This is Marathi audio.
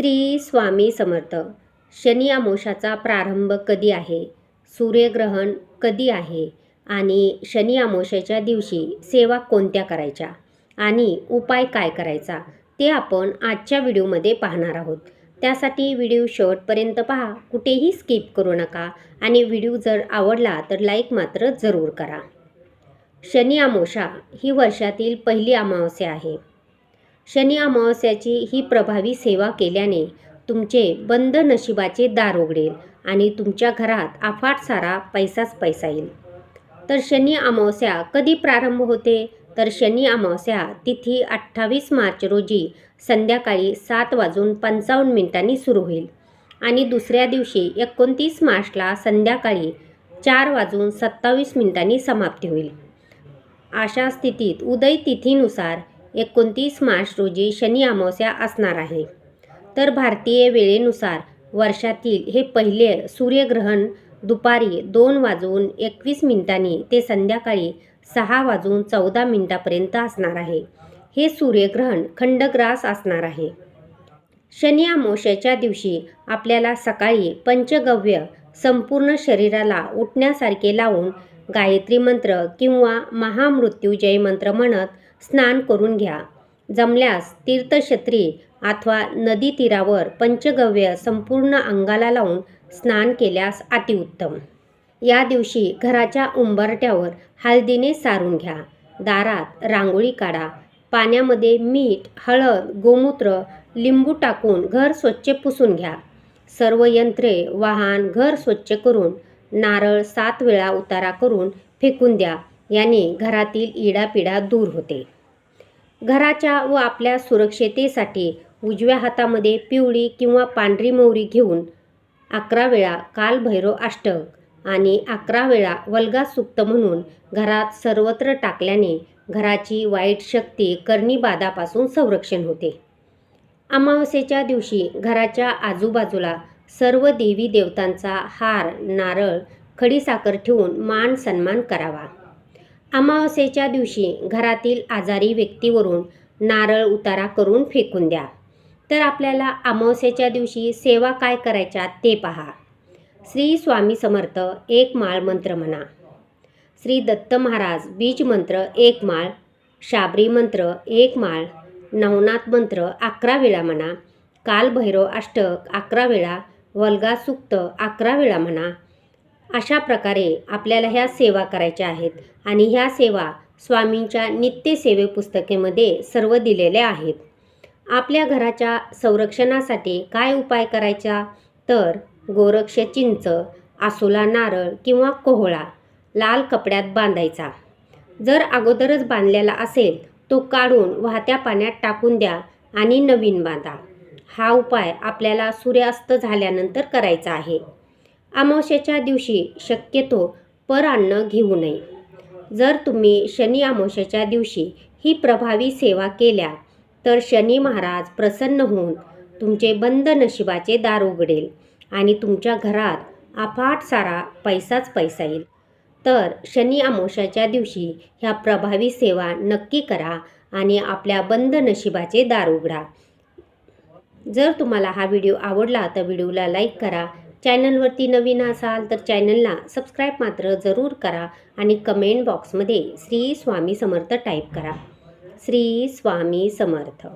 श्री स्वामी समर्थ. शनी आमोशाचा प्रारंभ कधी आहे? सूर्यग्रहण कधी आहे? आणि शनी आमोशाच्या दिवशी सेवा कोणत्या करायच्या? आणि उपाय काय करायचा? ते आपण आजच्या व्हिडिओमध्ये पाहणार आहोत. त्यासाठी व्हिडिओ शेवटपर्यंत पहा. कुठेही स्किप करू नका आणि व्हिडिओ जर आवडला तर लाईक मात्र जरूर करा. शनी आमोशा ही वर्षातील पहिली अमावस्या आहे. शनी अमावस्याची ही प्रभावी सेवा केल्याने तुमचे बंद नशिबाचे दार उघडेल आणि तुमच्या घरात अफाट सारा पैसाच पैसा येईल. तर शनी अमावस्या कधी प्रारंभ होते? तर शनी अमावस्या तिथी अठ्ठावीस मार्च रोजी संध्याकाळी सात वाजून पंचावन्न मिनिटांनी सुरू होईल आणि दुसऱ्या दिवशी एकोणतीस मार्चला संध्याकाळी चार वाजून सत्तावीस मिनिटांनी समाप्ती होईल. अशा स्थितीत उदय तिथीनुसार एकोणतीस मार्च रोजी शनी अमावस्या असणार आहे. तर भारतीय वेळेनुसार वर्षातील हे पहिले सूर्यग्रहण दुपारी दोन वाजून एकवीस मिनिटांनी ते संध्याकाळी सहा वाजून चौदा मिनिटापर्यंत असणार आहे. हे सूर्यग्रहण खंडग्रास असणार आहे. शनी अमावस्याच्या दिवशी आपल्याला सकाळी पंचगव्य संपूर्ण शरीराला उठण्यासारखे लावून गायत्री मंत्र किंवा महामृत्युजय मंत्र म्हणत स्नान करून घ्या. जमल्यास तीर्थक्षत्री अथवा नदी तीरावर पंचगव्य संपूर्ण अंगाला लावून स्नान केल्यास अतिउत्तम. या दिवशी घराच्या उंबरट्यावर हळदीने सारून घ्या. दारात रांगोळी काढा. पाण्यामध्ये मीठ हळद गोमूत्र लिंबू टाकून घर स्वच्छ पुसून घ्या. सर्व यंत्रे वाहन घर स्वच्छ करून नारळ सात वेळा उतारा करून फेकून द्या. याने घरातील इडापिडा दूर होते. घराच्या व आपल्या सुरक्षेतेसाठी उजव्या हातामध्ये पिवळी किंवा पांढरी मोहरी घेऊन अकरा वेळा कालभैरव अष्टक आणि अकरा वेळा वल्गा सुक्त म्हणून घरात सर्वत्र टाकल्याने घराची वाईट शक्ती करणीबाधापासून संरक्षण होते. अमावस्येच्या दिवशी घराच्या आजूबाजूला सर्व देवी देवतांचा हार नारळ खडीसाखर ठेवून मान सन्मान करावा. अमावस्येच्या दिवशी घरातील आजारी व्यक्तीवरून नारळ उतारा करून फेकून द्या. तर आपल्याला अमावस्येच्या दिवशी सेवा काय करायच्या ते पहा. श्री स्वामी समर्थ एक माळ मंत्र म्हणा. श्री दत्त महाराज बीज मंत्र एक माळ. शाबरी मंत्र एक माळ. नवनाथ मंत्र अकरा वेळा म्हणा. कालभैरव अष्टक अकरा वेळा. वल्गा सुक्त अकरा वेळा म्हणा. अशा प्रकारे आपल्याला ह्या सेवा करायच्या आहेत. आणि ह्या सेवा स्वामींच्या नित्यसेवे पुस्तकेमध्ये सर्व दिलेल्या आहेत. आपल्या घराच्या संरक्षणासाठी काय उपाय करायचा? तर गोरक्ष चिंच आसोला नारळ किंवा कोहळा लाल कपड्यात बांधायचा. जर अगोदरच बांधलेला असेल तो काढून वाहत्या पाण्यात टाकून द्या आणि नवीन बांधा. हा उपाय आपल्याला सूर्यास्त झाल्यानंतर करायचा आहे. अमावस्येच्या दिवशी शक्यतो पर अन्न घेऊ नये. जर तुम्ही शनी अमावस्येच्या दिवशी ही प्रभावी सेवा केल्या तर शनी महाराज प्रसन्न होऊन तुमचे बंद नशिबाचे दार उघडेल आणि तुमच्या घरात अफाट सारा पैसाच पैसा येईल. तर शनी अमावस्याच्या दिवशी ह्या प्रभावी सेवा नक्की करा आणि आपल्या बंद नशिबाचे दार उघडा. जर तुम्हाला हा व्हिडिओ आवडला तर व्हिडिओला लाईक करा चॅनलवरती नवीन असाल तर चॅनलला सबस्क्राईब मात्र जरूर करा आणि कमेंट बॉक्समध्ये श्री स्वामी समर्थ टाईप करा. श्री स्वामी समर्थ.